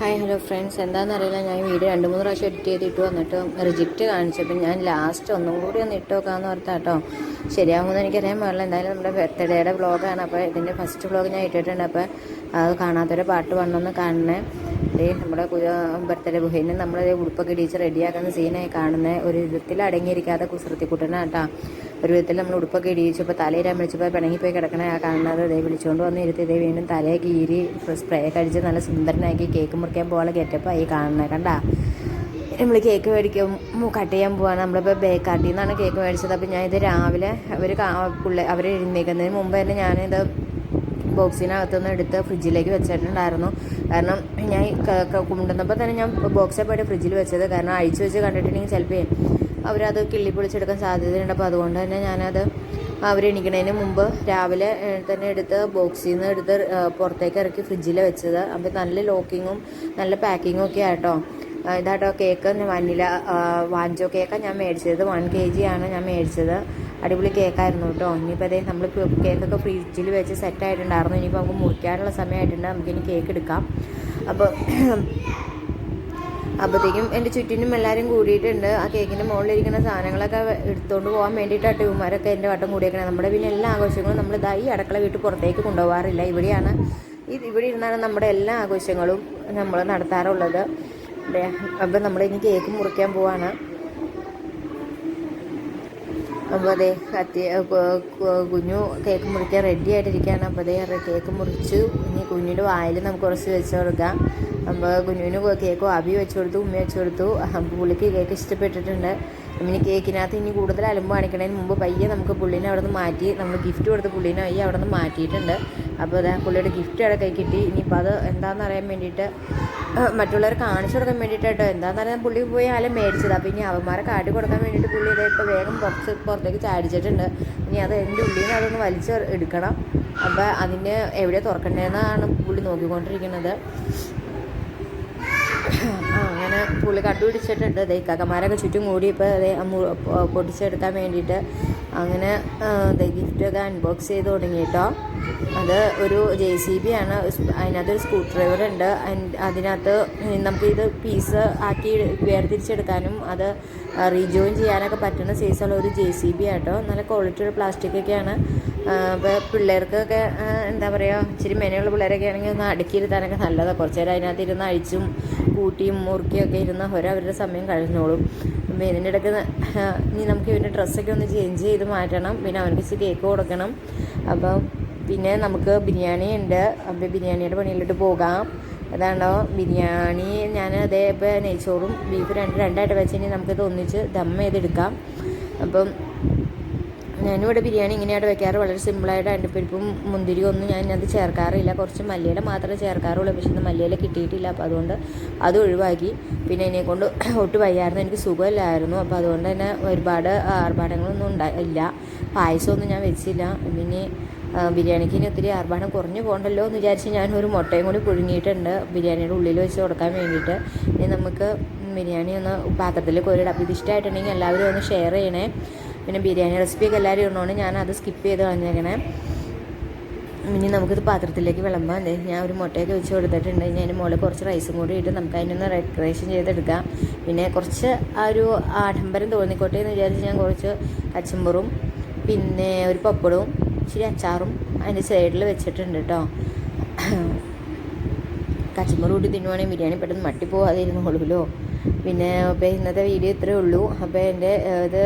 Hi hello friends എന്താണെന്നറിയില്ല ഞാൻ video രണ്ട് മൂന്ന് പ്രാവശ്യം എഡിറ്റ് ചെയ്തിട്ട് വന്നിട്ട് റിജക്റ്റ് കാണിച്ചപ്പോൾ ഞാൻ ലാസ്റ്റ് ഒന്നും കൂടി ഒന്ന് ഇട്ട് നോക്കാമെന്ന് ഓർത്താ കേട്ടോ ശരിയാകുമെന്ന് എനിക്കറിയാൻ പാടില്ല. എന്തായാലും നമ്മുടെ ബർത്ത്ഡേയുടെ വ്ളോഗാണ് അപ്പോൾ ഇതിന്റെ ഫസ്റ്റ് വ്ളോഗ് ഞാൻ ഇട്ടിട്ടുണ്ട്. അപ്പോൾ അത് കാണാത്തൊരു പാട്ട് വന്നൊന്ന് കാണണേ. ദേ നമ്മുടെ ബർത്ത്ഡേ ബുഹേനെ നമ്മളെ ഉടുപ്പൊക്കെ ഇടിച്ച് റെഡിയാക്കുന്ന സീനായി കാണുന്ന ഒരു വിധത്തിൽ അടങ്ങിയിരിക്കാതെ കുസൃത്തിക്കുട്ടനാ കേട്ടോ ഒരു വിധത്തിൽ നമ്മൾ ഉടുപ്പൊക്കെ ഇടിയിച്ചപ്പോൾ തലയിരാൻ വിളിച്ചപ്പോൾ പിണങ്ങിപ്പോയി കിടക്കണ ആ കാണുന്നത് ഇതേ വിളിച്ചുകൊണ്ട് വന്ന് ഇരുത്തി ഇതേ വീണ്ടും തലയെ കീരി സ്പ്രേ കഴിച്ച് നല്ല സുന്ദരനാക്കി കേക്ക് മുറിക്കാൻ പോകാനുള്ള ഗെറ്റപ്പായി കാണുന്നത് കണ്ടാ. നമ്മൾ കേക്ക് മേടിക്കും കട്ട് ചെയ്യാൻ പോവാണ്. നമ്മളിപ്പോൾ ബേക്കാട്ടിൽ നിന്നാണ് കേക്ക് മേടിച്ചത്. അപ്പോൾ ഞാൻ ഇത് രാവിലെ അവർ പുള്ളി അവർ എഴുന്നേക്കുന്നതിന് മുമ്പ് തന്നെ ഞാനിത് ബോക്സിനകത്തുനിന്ന് എടുത്ത് ഫ്രിഡ്ജിലേക്ക് വെച്ചിട്ടുണ്ടായിരുന്നു. കാരണം ഞാൻ കൊണ്ടുവന്നപ്പോൾ തന്നെ ഞാൻ ബോക്സെ പോയിട്ട് ഫ്രിഡ്ജിൽ വെച്ചത്. കാരണം അഴിച്ചു വെച്ച് കണ്ടിട്ടുണ്ടെങ്കിൽ ചിലപ്പോൾ അവരത് കിള്ളിപ്പൊളിച്ചെടുക്കാൻ സാധ്യതയുണ്ട് അപ്പോൾ അതുകൊണ്ട് തന്നെ ഞാനത് അവർ എണീക്കണതിന് മുമ്പ് രാവിലെ തന്നെ എടുത്ത് ബോക്സിൽ നിന്ന് എടുത്ത് പുറത്തേക്ക് ഇറക്കി ഫ്രിഡ്ജിൽ വെച്ചത്. അപ്പോൾ നല്ല ലോക്കിങ്ങും നല്ല പാക്കിങ്ങും ഒക്കെ ആട്ടോ. ഇതാട്ടോ കേക്ക് വനില വാഞ്ചോ കേക്കാണ് ഞാൻ മേടിച്ചത്. വൺ കെ ജി ആണ് ഞാൻ മേടിച്ചത്. അടിപൊളി കേക്കായിരുന്നു കേട്ടോ. ഇനിയിപ്പോൾ അതേ നമ്മൾ കേക്കൊക്കെ ഫ്രിഡ്ജിൽ വെച്ച് സെറ്റ് ആയിട്ടുണ്ടായിരുന്നു. ഇനിയിപ്പോൾ നമുക്ക് മുറിക്കാനുള്ള സമയമായിട്ടുണ്ട്. നമുക്കിനി കേക്ക് എടുക്കാം. അപ്പോൾ അപ്പോഴത്തേക്കും എന്റെ ചുറ്റിനും എല്ലാവരും കൂടിയിട്ടുണ്ട്. ആ കേക്കിന്റെ മുകളിലിരിക്കുന്ന സാധനങ്ങളൊക്കെ എടുത്തുകൊണ്ട് പോകാൻ വേണ്ടിയിട്ടാണ് ഇവന്മാരൊക്കെ എന്റെ വട്ടം കൂടിയേക്കണം. നമ്മുടെ പിന്നെ എല്ലാ ആഘോഷങ്ങളും നമ്മൾ ഇതാ ഈ അടുക്കള വീട്ടിൽ പുറത്തേക്ക് കൊണ്ടുപോകാറില്ല ഇവിടെയാണ് ഇത് ഇവിടെ ഇരുന്നാണ് നമ്മുടെ എല്ലാ ആഘോഷങ്ങളും നമ്മൾ നടത്താറുള്ളത്. അപ്പം നമ്മൾ ഇനി കേക്ക് മുറിക്കാൻ പോവാണ്. അപ്പോൾ അതേ കത്തി കുഞ്ഞു കേക്ക് മുറിക്കാൻ റെഡി ആയിട്ടിരിക്കുകയാണ്. അപ്പോൾ അതേ കേക്ക് മുറിച്ച്. ഇനി കുഞ്ഞിന്റെ വായിൽ നമുക്ക് കുറച്ച് വെച്ച് കൊടുക്കാം. അപ്പോൾ കുഞ്ഞുവിന് കേക്ക് ആവി വെച്ച് കൊടുത്തു ഉമ്മ വെച്ച് കൊടുത്തു. പുള്ളിക്ക് കേക്ക് ഇഷ്ടപ്പെട്ടിട്ടുണ്ട്. ഇനി കേക്കിനകത്ത് ഇനി കൂടുതൽ അലമ്പ് കാണിക്കണതിന് മുമ്പ് പയ്യെ നമുക്ക് പുള്ളിനെ അവിടെ നിന്ന് മാറ്റി നമ്മൾ ഗിഫ്റ്റ് കൊടുത്ത് പുള്ളിനെ പയ്യെ അവിടെ നിന്ന് മാറ്റിയിട്ടുണ്ട്. അപ്പോൾ അതാ പുള്ളിയുടെ ഗിഫ്റ്റ് അവിടെ കൈ കിട്ടി. ഇനിയിപ്പോൾ അത് എന്താണെന്ന് അറിയാൻ വേണ്ടിയിട്ട് മറ്റുള്ളവർ കാണിച്ചു കൊടുക്കാൻ വേണ്ടിയിട്ടോ എന്താണെന്ന് അറിയാൻ പുള്ളി പോയി ആലും മേടിച്ചത്. അപ്പോൾ ഇനി അവന്മാരെ കാട്ടി കൊടുക്കാൻ വേണ്ടിയിട്ട് പുള്ളി ഇതേ ഇപ്പോൾ വേഗം പുറത്ത് പുറത്തേക്ക് ചാടിച്ചിട്ടുണ്ട്. ഇനി അത് എന്റെ ഉള്ളിൽ അതൊന്ന് വലിച്ച് എടുക്കണം. അപ്പോൾ അതിന് എവിടെ തുറക്കണ്ടേന്നാണ് പുള്ളി നോക്കിക്കൊണ്ടിരിക്കുന്നത്. പുള്ളി കണ്ടുപിടിച്ചിട്ടുണ്ട്. ദേ കകമാരൊക്കെ ചുറ്റും കൂടി ഇപ്പോൾ ദേ പൊടിച്ചെടുക്കാൻ വേണ്ടിയിട്ട് അങ്ങനെ ഗിഫ്റ്റൊക്കെ അൺബോക്സ് ചെയ്ത് തുടങ്ങി കേട്ടോ അത് ഒരു ജെ സി ബി ആണ്. അതിനകത്തൊരു സ്ക്രൂ ഡ്രൈവർ ഉണ്ട്. അതിനകത്ത് നമുക്കിത് പീസ് ആക്കി വേർതിരിച്ചെടുക്കാനും അത് റീജോയിൻ ചെയ്യാനൊക്കെ പറ്റുന്ന സൈസുള്ള ഒരു ജെ സി ബി ആട്ടോ. നല്ല ക്വാളിറ്റിയുള്ള പ്ലാസ്റ്റിക് ഒക്കെയാണ്. അപ്പോൾ പിള്ളേർക്കൊക്കെ എന്താ പറയുക ഇച്ചിരി മെനയുള്ള പിള്ളേരൊക്കെ ആണെങ്കിൽ ഒന്ന് അടുക്കിയിരുത്താനൊക്കെ നല്ലതാണ് കുറച്ച് നേരം അതിനകത്ത് ഇരുന്ന് അഴിച്ചും കൂട്ടിയും മുറുക്കിയൊക്കെ ഇരുന്ന് അവരുടെ സമയം കഴിഞ്ഞോളും. പിന്നെ ഇതിന്റെ ഇടയ്ക്ക് ഇനി നമുക്ക് ഇവന്റെ ഡ്രസ്സൊക്കെ ഒന്ന് ചേഞ്ച് ചെയ്ത് മാറ്റണം. പിന്നെ അവനക്ക് ഇച്ചിരി കേക്ക് കൊടുക്കണം. അപ്പം പിന്നെ നമുക്ക് ബിരിയാണി ഉണ്ട്. അപ്പോൾ ബിരിയാണിയുടെ പണിയിലോട്ട് പോകാം. അതാണോ? ബിരിയാണി ഞാൻ അതേ ഇപ്പോൾ നെയ്ച്ചോറും ബീഫ് രണ്ട് രണ്ടായിട്ട് വെച്ച് ഇനി നമുക്കിത് ഒന്നിച്ച് ദം ചെയ്തെടുക്കാം. അപ്പം ഞാനിവിടെ ബിരിയാണി ഇങ്ങനെയാണ് വെക്കാറ്. വളരെ സിമ്പിളായിട്ട് അണ്ടിപ്പരിപ്പും മുന്തിരിയും ഒന്നും ഞാൻ അത് ചേർക്കാറില്ല. കുറച്ച് മല്ലിയില മാത്രമേ ചേർക്കാറുള്ളൂ. പക്ഷെ ഇന്ന് മല്ലിയില കിട്ടിയിട്ടില്ല. അപ്പോൾ അതുകൊണ്ട് അത് ഒഴിവാക്കി. പിന്നെ എന്നെ കൊണ്ട് ഒട്ട് വയ്യായിരുന്നു. എനിക്ക് സുഖമില്ലായിരുന്നു. അപ്പോൾ അതുകൊണ്ട് തന്നെ ഒരുപാട് ആർഭാടങ്ങളൊന്നും ഉണ്ടായി ഇല്ല. പായസമൊന്നും ഞാൻ വെച്ചില്ല. പിന്നെ ബിരിയാണിക്ക് ഇനി ഒത്തിരി ആർഭാടം കുറഞ്ഞു പോകണ്ടല്ലോ എന്ന് വിചാരിച്ച് ഞാൻ ഒരു മുട്ടയും കൂടി പുഴുങ്ങിയിട്ടുണ്ട് ബിരിയാണിയുടെ ഉള്ളിൽ വെച്ച് കൊടുക്കാൻ വേണ്ടിയിട്ട്. ഇനി നമുക്ക് ബിരിയാണി ഒന്ന് പാത്രത്തിൽ കോരിയിടാം അപ്പോൾ ഇത് ഇഷ്ടമായിട്ടുണ്ടെങ്കിൽ എല്ലാവരും ഒന്ന് ഷെയർ ചെയ്യണേ. പിന്നെ ബിരിയാണി റെസിപ്പിയൊക്കെ എല്ലാവരും ഞാൻ അത് സ്കിപ്പ് ചെയ്ത് കളഞ്ഞേക്കണേ. ഇനി നമുക്കിത് പാത്രത്തിലേക്ക് വിളമ്പാം. ഞാൻ ഒരു മുട്ടയൊക്കെ വെച്ച് കൊടുത്തിട്ടുണ്ട്. ഇനി അതിന് മുകളിൽ കുറച്ച് റൈസും കൂടി ഇട്ട് നമുക്ക് അതിനൊന്ന് ഡെക്കറേഷൻ ചെയ്തെടുക്കാം. പിന്നെ കുറച്ച് ആ ഒരു ആഡംബരം തോന്നിക്കോട്ടെ എന്ന് വിചാരിച്ച് ഞാൻ കുറച്ച് കച്ചമ്പറും പിന്നെ ഒരു പപ്പടവും ഇച്ചിരി അച്ചാറും അതിന്റെ സൈഡിൽ വെച്ചിട്ടുണ്ട് കേട്ടോ കച്ചമ്പറും കൂട്ടി തിന്നുവാണെങ്കിൽ ബിരിയാണി പെട്ടെന്ന് മട്ടി പോകാതെ ഇരുന്നോളൂല്ലോ പിന്നെ അപ്പോൾ ഇന്നത്തെ വീഡിയോ ഇത്രയേ ഉള്ളൂ. അപ്പോൾ എന്റെ ഇത്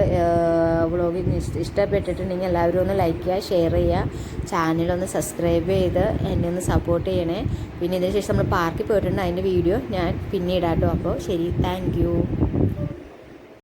വ്ളോഗ് ഇഷ്ടപ്പെട്ടിട്ടുണ്ടെങ്കിൽ എല്ലാവരും ഒന്ന് ലൈക്ക് ചെയ്യുക ഷെയർ ചെയ്യുക. ചാനലൊന്ന് സബ്സ്ക്രൈബ് ചെയ്ത് എന്നെ ഒന്ന് സപ്പോർട്ട് ചെയ്യണേ. പിന്നെ ഇതിന് ശേഷം നമ്മൾ പാർക്കിൽ പോയിട്ടുണ്ട്. അതിന്റെ വീഡിയോ ഞാൻ പിന്നീടാട്ടോ. അപ്പോൾ ശരി താങ്ക്